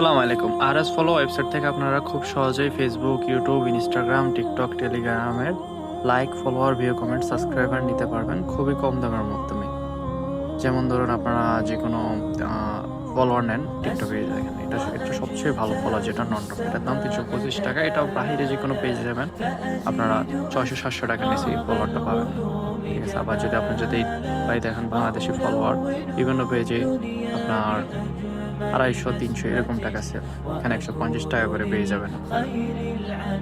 আসসালামু আলাইকুম। আর S follow website থেকে আপনারা খুব সহজেই ফেসবুক ইউটিউব ইনস্টাগ্রাম টিকটক টেলিগ্রামের like follower view comment subscriber নিতে পারবেন খুবই কম দামের মাধ্যমে। যেমন ধরুন আপনারা যে কোনো ফলোয়ার নেন টিকটকে এটা এটা সবচেয়ে ভালো ফলোয়ার যেটা নন টপ এটার দাম তিনশো পঁচিশ টাকা, এটাও বাহিরে যে কোনো পেজে যাবেন আপনারা ছয়শো, সাতশো টাকা নিচে ফলোয়ারটা পাবেন। ঠিক আছে, আবার যদি আপনি যদি ভাই দেখেন বাংলাদেশি ফলোয়ার বিভিন্ন পেজে আপনার আড়াইশো, তিনশো এরকম টাকা সেল এখানে একশো পঞ্চাশ টাকা করে পেয়ে যাবেন।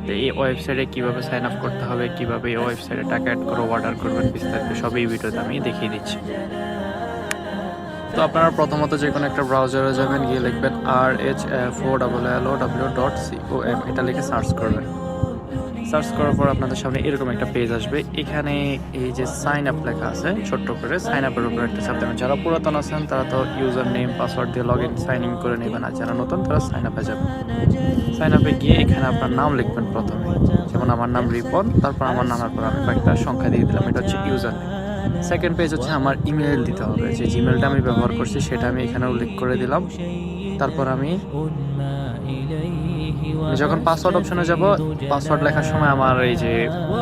তো এই ওয়েবসাইটে কীভাবে সাইন আপ করতে হবে, কীভাবে এই ওয়েবসাইটে টাকা অ্যাড করে অর্ডার করবেন বিস্তারিত সবই ভিডিওতে আমি দেখিয়ে দিচ্ছি। তো আপনারা প্রথমত যে কোনো একটা ব্রাউজারে যাবেন, গিয়ে লিখবেন R H four double L O W dot C O M এটা লিখে সার্চ করবেন। সার্চ করার পর আপনাদের সামনে এরকম একটা পেজ আসবে। এখানে এই যে সাইন আপ লেখা আছে, ছোট্ট করে সাইন আপের উপর একটা চাপ দেবেন যারা পুরাতন আছেন, তারা তো ইউজার নেম পাসওয়ার্ড দিয়ে লগ ইন সাইন ইন করে নেবেন। আর যারা নতুন, তারা সাইন আপে যাবেন। সাইন আপে গিয়ে এখানে আপনার নাম লিখবেন প্রথমে। যেমন আমার নাম রিপন, তারপর আমার নামের পর আমি কয়েকটা সংখ্যা দিয়ে দিলাম। এটা হচ্ছে ইউজার নেম সেকেন্ড পেজ হচ্ছে আমার ইমেল দিতে হবে। যে জিমেলটা আমি ব্যবহার করছি, সেটা আমি এখানে উল্লেখ করে দিলাম। তারপর আমি আমি যখন পাসওয়ার্ড অপশনে যাব পাসওয়ার্ড লেখার সময় আমার এই যে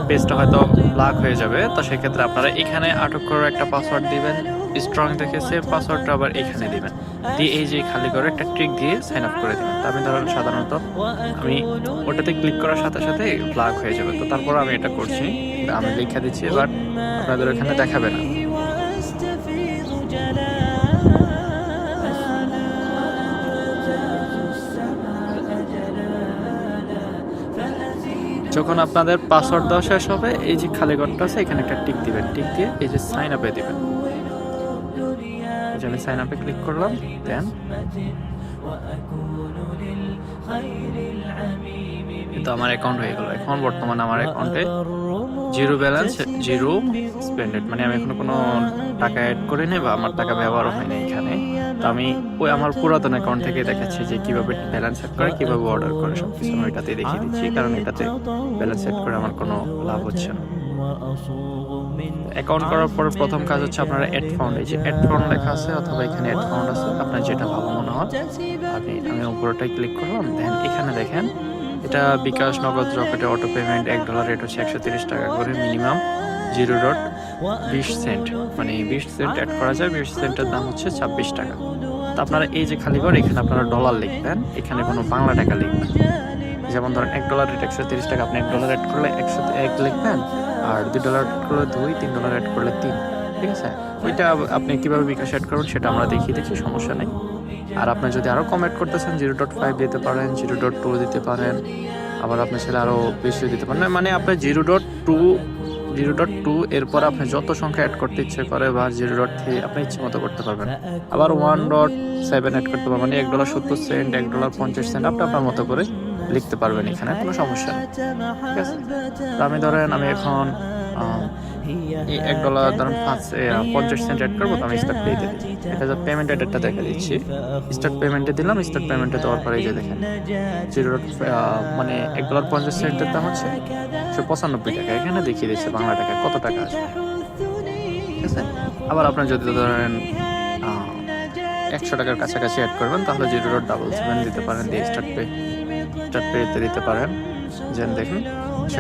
পেজটা হয়তো ব্ল্যাক হয়ে যাবে। তো সেক্ষেত্রে আপনারা এখানে আটক করে একটা পাসওয়ার্ড দিবেন স্ট্রং দেখে সেভ পাসওয়ার্ডটা আবার এখানে দিবেন। দিয়ে এই যে খালি করে একটা ট্রিক দিয়ে সাইন আপ করে দিবেন। তো আমি ধরুন সাধারণত আমি ওটাতে ক্লিক করার সাথে সাথে ব্ল্যাক হয়ে যাবে। তো তারপর আমি এটা করছি। আমি লিখে দিচ্ছি এবার আপনাদের ওখানে দেখাবে না। যখন আপনাদের পাসওয়ার্ড দেওয়া শেষ হবে, এই যে খালি ঘরটা আছে, এখানে একটা টিক দিবেন। টিক দিয়ে এই যে সাইন আপে দিবেন। আমি সাইন আপে ক্লিক করলাম দেন তো আমার অ্যাকাউন্ট হয়ে গেল। এখন বর্তমানে আমার অ্যাকাউন্টে জিরো ব্যালেন্স, জিরো স্পেন্ডেড। মানে আমি এখনও কোনো টাকা অ্যাড করিনি বা আমার টাকা ব্যবহারও হয়নি এখানে। তো আমি ওই আমার পুরাতন অ্যাকাউন্ট থেকে দেখাচ্ছি যে কীভাবে ব্যালেন্স সেট করে, কীভাবে অর্ডার করে সব কিছু আমি এটাতে দেখিয়ে দিচ্ছি, কারণ এটাতে ব্যালেন্স সেট করে আমার কোনো লাভ হচ্ছে না। অ্যাকাউন্ট করার পর প্রথম কাজ হচ্ছে আপনারা অ্যাড ফাউন্ড এই যে অ্যাড ফাউন্ড লেখা আছে, অথবা এখানে অ্যাড ফাউন্ড আছে, আপনার যেটা ভালো মনে হয়। আপনি আমি উপরটাই ক্লিক করলাম দেন এখানে দেখেন এটা বিকাশ নগদ রকেটে অটো পেমেন্ট এক ডলার রেট হচ্ছে একশো তিরিশ টাকা করে মিনিমাম জিরো ডট বিশ সেন্ট মানে বিশ সেন্ট অ্যাড করা যায়, বিশ সেন্টের দাম হচ্ছে ছাব্বিশ টাকা। তো আপনারা এই যে খালি ঘর, এখানে আপনারা ডলার লিখবেন, এখানে কোনো বাংলা টাকা লিখবেন যেমন ধরেন এক ডলার রেট একশো তিরিশ টাকা, আপনি এক ডলার অ্যাড করলে একশো এক লিখবেন, আর দুই ডলার অ্যাড করলে দুই, তিন ডলার অ্যাড করলে তিন, ঠিক আছে? ওইটা আপনি কীভাবে বিকাশ অ্যাড করবেন সেটা আমরা দেখিয়ে দিচ্ছি, সমস্যা নেই। আর আপনি যদি আরও কম অ্যাড করতেছেন জিরো ডট ফাইভ দিতে পারেন জিরো ডট টু দিতে পারেন, আবার আপনি ছেলে আরও বেশি দিতে পারেন। মানে আপনি zero dot two zero dot two এরপর আপনি যত সংখ্যা অ্যাড করতে ইচ্ছে করে বা জিরো ডট থ্রি আপনি ইচ্ছে মতো করতে পারবেন। আবার ওয়ান ডট সেভেন অ্যাড করতে পারবেন মানে এক ডলার সত্তর সেন্ট এক ডলার পঞ্চাশ সেন্ট আপনি আপনার মতো করে লিখতে পারবেন এখানে, কোনো সমস্যা নেই। ঠিক আছে? আমি ধরেন, আমি এখন এই এক ডলার ধরেন পাঁচ পঞ্চাশ সেন্ট অ্যাড করব, তো আমি স্টার্ট পেয়ে দিই। এটা যে পেমেন্ট ডেটটা দেখে দিচ্ছি। স্টার্ট পেমেন্টে দিলাম স্টার্ট পেমেন্টে দেওয়ার পরে যে দেখেন জিরো মানে এক ডলার পঞ্চাশ সেন্টের দাম হচ্ছে একশো পঁচানব্বই টাকা। এখানে দেখিয়ে দিচ্ছে বাংলা টাকা কত টাকা ঠিক আছে? আবার আপনার যদি ধরেন একশো টাকার কাছাকাছি অ্যাড করবেন, তাহলে জিরো ডট ডাবল সেভেন দিতে পারেন, দিয়ে স্টার্ট পে স্টার্ট পেতে দিতে পারেন। যেন দেখুন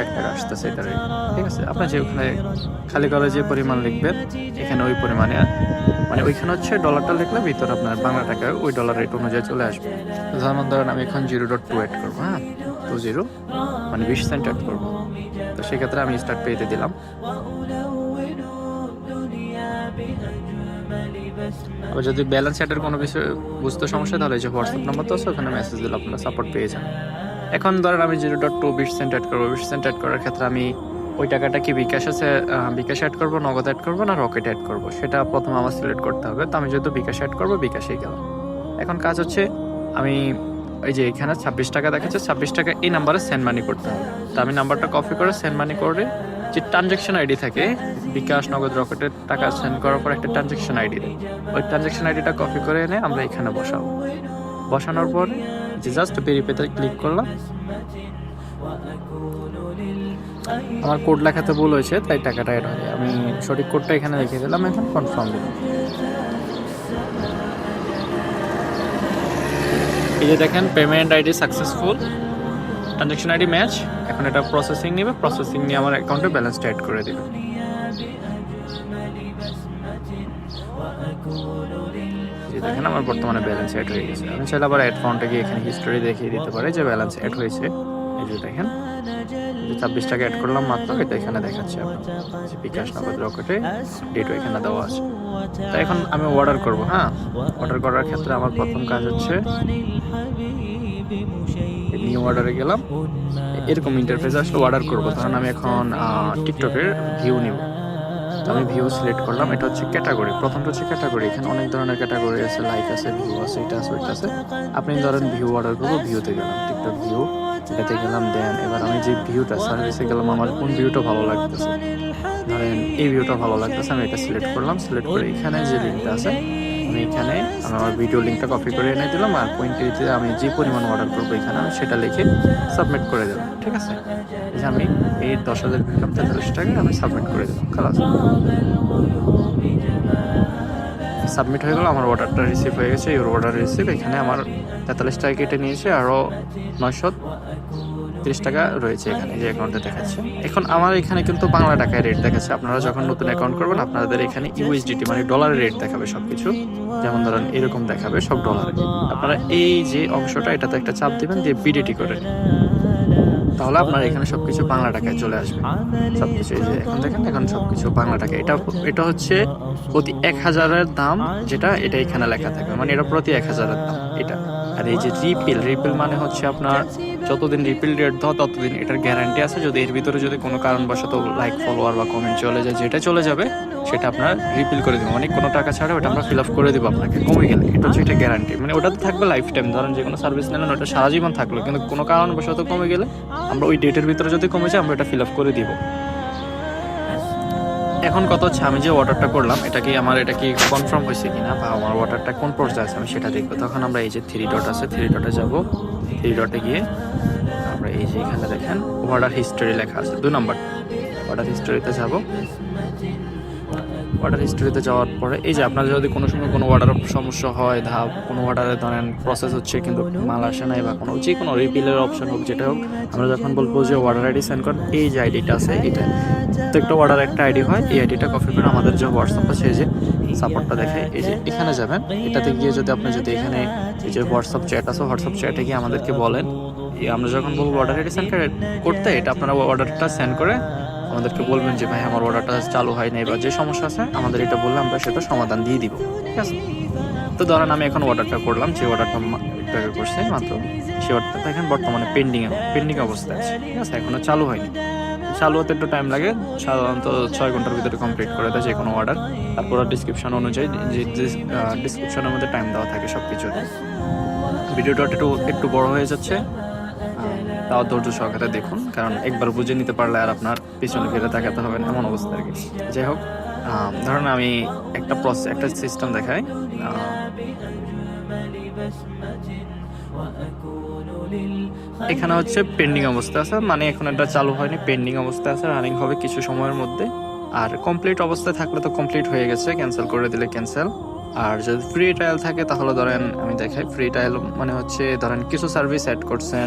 এক টাকা আসতেছে এটা rate। ঠিক আছে, আপনার যে ওখানে খালি করে যে পরিমাণ লিখবেন, এখানে ওই পরিমাণে মানে ওইখানে হচ্ছে ডলারটা লিখলে ভিতরে আপনার বাংলা টাকা ওই ডলার রেট অনুযায়ী চলে আসবে। যেমন ধরেন আমি এখন জিরো ডট টু অ্যাড করব হ্যাঁ? টু জিরো মানে বিশ সেন্ট অ্যাড করব। তো সেক্ষেত্রে আমি স্টার্ট পেতে দিলাম। আবার যদি ব্যালেন্স অ্যাডের কোনো বিষয় বুঝতে সমস্যা তাহলে যে হোয়াটসঅ্যাপ নাম্বার তো আছে, ওখানে মেসেজ দিলে আপনারা সাপোর্ট পেয়ে যান এখন ধরেন আমি জিরো ডট টু বিশ সেন্ট অ্যাড করব, বিশ সেন্ট অ্যাড করার ক্ষেত্রে আমি ওই টাকাটা কি বিকাশ আছে বিকাশ অ্যাড করব, নগদ অ্যাড করব না রকেট অ্যাড করব? সেটা প্রথম আমার সিলেক্ট করতে হবে। তো আমি যেহেতু বিকাশ অ্যাড করব, বিকাশেই গেলাম। এখন কাজ হচ্ছে আমি এই যে এখানে ছাব্বিশ টাকা দেখাচ্ছে, ছাব্বিশ টাকা এই নাম্বারে সেন্ড মানি করতে হবে। তো আমি নাম্বারটা কপি করে সেন্ড মানি করে যে ট্রানজ্যাকশন আইডি থাকে, বিকাশ, নগদ রকেটের টাকা সেন্ড করার পর একটা ট্রানজ্যাকশন আইডি দেয়। ওই ট্রানজ্যাকশন আইডিটা কপি করে এনে আমরা এখানে বসাবো। বসানোর পর যে জাস্ট ভেরিফাইতে ক্লিক করলাম। আমার কোড লেখাতে ভুল হয়েছে, তাই টাকাটা অ্যাড হয় আমি সঠিক কোডটা এখানে লিখে দিলাম, এখন কনফার্ম দিলাম। এই যে দেখেন payment ID successful transaction ID match এখন এটা প্রসেসিং নেবে প্রসেসিং নিয়ে আমার অ্যাকাউন্টে ব্যালেন্সটা অ্যাড করে দেবে। দেখেন, আমার বর্তমানে ব্যালেন্স অ্যাড হয়ে গেছে। আমি চাইলে আবার অ্যাড গিয়ে এখানে হিস্টোরি দেখিয়ে দিতে পারে যে ব্যালেন্স অ্যাড হয়েছে। এই যে দেখেন ছাব্বিশ টাকা অ্যাড করলাম মাত্র, এটা এখানে দেখাচ্ছে আপনার। বিকাশ নগদ রকেটে ডেটও এখানে দেওয়া আছে। তো এখন আমি অর্ডার করব হ্যাঁ? অর্ডার করার ক্ষেত্রে আমার প্রথম কাজ হচ্ছে নিউ অর্ডারে গেলাম। এরকম ইন্টারফেস আসলে অর্ডার করব ধরুন আমি এখন টিকটকের ভিউ নিব। আমি ভিউ সিলেক্ট করলাম। এটা হচ্ছে ক্যাটাগরি প্রথমটা হচ্ছে ক্যাটাগরি এখানে অনেক ধরনের ক্যাটাগরি আছে। লাইক আছে ভিউ আছে, এটা আছে, ওইটা আছে। আপনি ধরেন ভিউ অর্ডার করব ভিউতে গেলাম। টিকটক ভিউ এটাতে গেলাম দেন এবার আমি যে ভিউটা সার্ভিসে গেলাম, আমার কোন ভিউটা ভালো লাগতেছে? ধরেন এই ভিউটা ভালো লাগতেছে, আমি এটা সিলেক্ট করলাম। সিলেক্ট করে এখানে যে লিঙ্কটা আছে আমি এখানে আমি আমার ভিডিও লিঙ্কটা কপি করে এনে দিলাম আর পয়েন্টটিতে আমি যে পরিমাণ অর্ডার করব এখানে আমি সেটা লিখে সাবমিট করে দিলাম ঠিক আছে? আমি এই দশ হাজার টাকা আমি সাবমিট করে দেবো, খালাস। সাবমিট হয়ে গেল, আমার অর্ডারটা রিসিভ হয়ে গেছে। এই অর্ডার রিসিভ এখানে আমার তেতাল্লিশ টাকা কেটে নিয়েছে আরও নয়শো তিরিশ টাকা রয়েছে এখানে যে অ্যাকাউন্টে দেখাচ্ছে। এখন আমার এখানে কিন্তু বাংলা টাকায় রেট দেখাচ্ছে। আপনারা যখন নতুন অ্যাকাউন্ট করবেন, আপনাদের এখানে ইউএসডিটি মানে ডলারের রেট দেখাবে সব কিছু যেমন ধরেন, এরকম দেখাবে সব ডলারে আপনারা এই যে অংশটা, এটাতে একটা চাপ দিবেন, দিয়ে বিডিটি করে তাহলে আপনার এখানে সবকিছু বাংলা টাকায় চলে আসবে। সবকিছু এই যে এখন দেখেন, এখন সবকিছু বাংলা টাকা এটা এটা হচ্ছে প্রতি এক হাজারের দাম যেটা এটা এখানে লেখা থাকবে। মানে এটা প্রতি এক হাজারের দাম, এটা। আর এই যে রিপিল রিপিল মানে হচ্ছে আপনার যতদিন রিপিল রেট দাও, ততদিন এটার গ্যারান্টি আছে। যদি এর ভিতরে যদি কোনো কারণবশত লাইক ফলোয়ার বা কমেন্ট চলে যায়, যেটা চলে যাবে, সেটা আপনার রিপিল করে দেবো। অনেক কোনো টাকা ছাড়া ওটা আমরা ফিল আপ করে দেবো আপনাকে। কমে গেলে, এটা হচ্ছে এটা গ্যারান্টি মানে ওটা তো থাকবে লাইফ টাইম ধরেন যে কোনো সার্ভিস নিলেন, ওটা সারা জীবন থাকল। কিন্তু কোনো কারণবশত কমে গেলে, আমরা ওই ডেটের ভিতরে যদি কমে যায়, আমরা এটা ফিল আপ করে দিব। এখন কত হচ্ছে? আমি যে অর্ডারটা করলাম, এটা কি আমার, এটা কি কনফার্ম হয়েছে কিনা বা আমার অর্ডারটা কোন পর্যায়ে আছে, আমি সেটা দেখব। তখন আমরা এই যে থ্রি ডট আছে থ্রি ডটে যাব। থ্রি ডটে গিয়ে আমরা এই যে এখানে দেখেন অর্ডার হিস্টোরি লেখা আছে, দু নম্বর অর্ডার হিস্টোরিতে যাব। অর্ডার হিস্টোরিতে যাওয়ার পরে, এই যে আপনার যদি কোনো সময় কোনো অর্ডার সমস্যা হয়, ধাপ, কোনো অর্ডারে ধরেন প্রসেস হচ্ছে, কিন্তু মাল আসে নাই বা কোনো, যে কোনো রিপিলের অপশন হোক, যেটা হোক, আমরা যখন বলব যে অর্ডার আইডি সেন্ড করেন এই যে আইডিটা আছে, এটা। প্রত্যেকটা অর্ডার একটা আইডি হয়, এই আইডিটা কপি করে আমাদের যে হোয়াটসঅ্যাপ আছে যে সাপোর্টটা দেখে, এই যে এখানে যাবেন, এটাতে গিয়ে যদি আপনি যদি এখানে এই যে হোয়াটসঅ্যাপ চ্যাট আছে হোয়াটসঅ্যাপ চ্যাটে গিয়ে আমাদেরকে বলেন আমরা যখন বলব অর্ডার আইডি সেন্ড করতে, এটা আপনারা অর্ডারটা সেন্ড করে আমাদেরকে বলবেন যে, ভাই, আমার অর্ডারটা চালু হয় নাই বা যে সমস্যা আছে, আমাদের এটা বললে আমরা সেটা সমাধান দিয়ে দিব। ঠিক আছে? তো ধরেন আমি এখন অর্ডারটা করলাম, যে অর্ডারটা করছে মাত্র, সে অর্ডারটা দেখেন বর্তমানে পেন্ডিং পেন্ডিং অবস্থায় আছে। ঠিক আছে? এখনও চালু হয়নি। চালু হতে একটু টাইম লাগে, সাধারণত ছয় ঘণ্টার ভিতরে কমপ্লিট করে দেয় যে কোনো অর্ডার তারপর ডিসক্রিপশন অনুযায়ী যে ডিসক্রিপশনের মধ্যে টাইম দেওয়া থাকে সব কিছুতে ভিডিওটা একটু একটু বড় হয়ে যাচ্ছে। তাও ধৈর্য সহকারে দেখুন, কারণ একবার বুঝে নিতে পারলে আর আপনার পিছনে ফিরে তাকাতে হবে না, এমন অবস্থা আর কি। যাই হোক ধরুন আমি একটা প্রসেস একটা সিস্টেম দেখাই। এখানে হচ্ছে পেন্ডিং অবস্থা আছে মানে এখন এটা চালু হয়নি পেন্ডিং অবস্থা আছে রানিং হবে কিছু সময়ের মধ্যে। আর কমপ্লিট অবস্থায় থাকলে তো কমপ্লিট হয়ে গেছে ক্যান্সেল করে দিলে ক্যান্সেল আর যদি ফ্রি ট্রায়াল থাকে, তাহলে ধরেন আমি দেখাই ফ্রি ট্রায়াল মানে হচ্ছে ধরেন কিছু সার্ভিস অ্যাড করছেন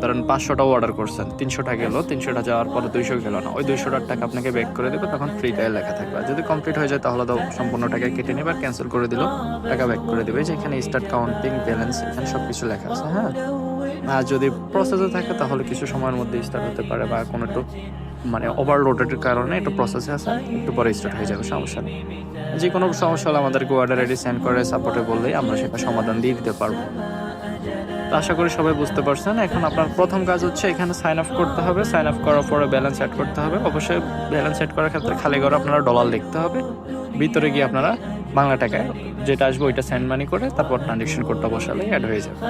ধরেন পাঁচশোটাও অর্ডার করছেন, তিনশোটা গেল, তিনশোটা যাওয়ার পরে দুইশো গেল না। ওই দুইশোটার টাকা আপনাকে ব্যাক করে দেবে, তখন ফ্রি ট্রায়াল লেখা থাকবে। যদি কমপ্লিট হয়ে যায়, তাহলে তো সম্পূর্ণ টাকা কেটে নেবে আর ক্যান্সেল করে দিল, টাকা ব্যাক করে দেবে। যেখানে স্টার্ট কাউন্টিং ব্যালেন্স এখানে সব কিছু লেখা আছে হ্যাঁ? আর যদি প্রসেসে থাকে, তাহলে কিছু সময়ের মধ্যে স্টার্ট হতে পারে বা কোনো একটু মানে ওভারলোডের কারণে একটু প্রসেসে আছে, একটু পরে স্টার্ট হয়ে যাবে, সমস্যা নেই। যে কোনো সমস্যা হলে আমাদেরকে অর্ডার আইডি সেন্ড করে সাপোর্টে বললেই আমরা সেটা সমাধান দিয়ে দিতে পারব। তো আশা করি সবাই বুঝতে পারছেন। এখন আপনার প্রথম কাজ হচ্ছে এখানে সাইন আপ করতে হবে। সাইন আপ করার পরে ব্যালেন্স অ্যাড করতে হবে। অবশ্যই ব্যালেন্স অ্যাড করার ক্ষেত্রে খালি করে আপনারা ডলার লিখতে হবে। ভিতরে গিয়ে আপনারা বাংলা টাকায় যেটা আসবে ওইটা সেন্ড মানি করে তারপর ট্রানজেকশন কোডটা বসালে অ্যাড হয়ে যাবে।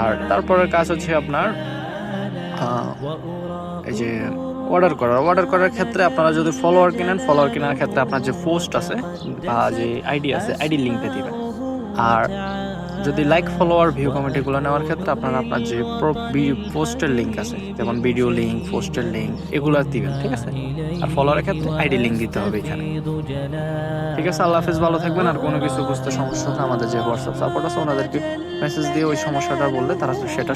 আর তারপরের কাজ হচ্ছে আপনার এই যে অর্ডার করার অর্ডার করার ক্ষেত্রে আপনারা যদি ফলোয়ার কিনেন ফলোয়ার কেনার ক্ষেত্রে আপনার যে পোস্ট আছে বা যে আইডি আছে আইডি লিঙ্কটা দিবেন। আর যদি লাইক ফলোয়ার ভিউ কমিটিগুলো নেওয়ার ক্ষেত্রে আপনারা আপনার যে পোস্টের লিঙ্ক আছে, যেমন ভিডিও লিঙ্ক পোস্টের লিঙ্ক এগুলো দিবেন, ঠিক আছে? আর ফলোয়ারের ক্ষেত্রে আইডি লিঙ্ক দিতে হবে এখানে। ঠিক আছে, আল্লাহ হাফেজ, ভালো থাকবেন। আর কোনো কিছু বুঝতে সমস্যা আমাদের যে হোয়াটসঅ্যাপ সাপোর্ট আছে, ওনাদেরকে মেসেজ দিয়ে ওই সমস্যাটা বললে তারা সেটা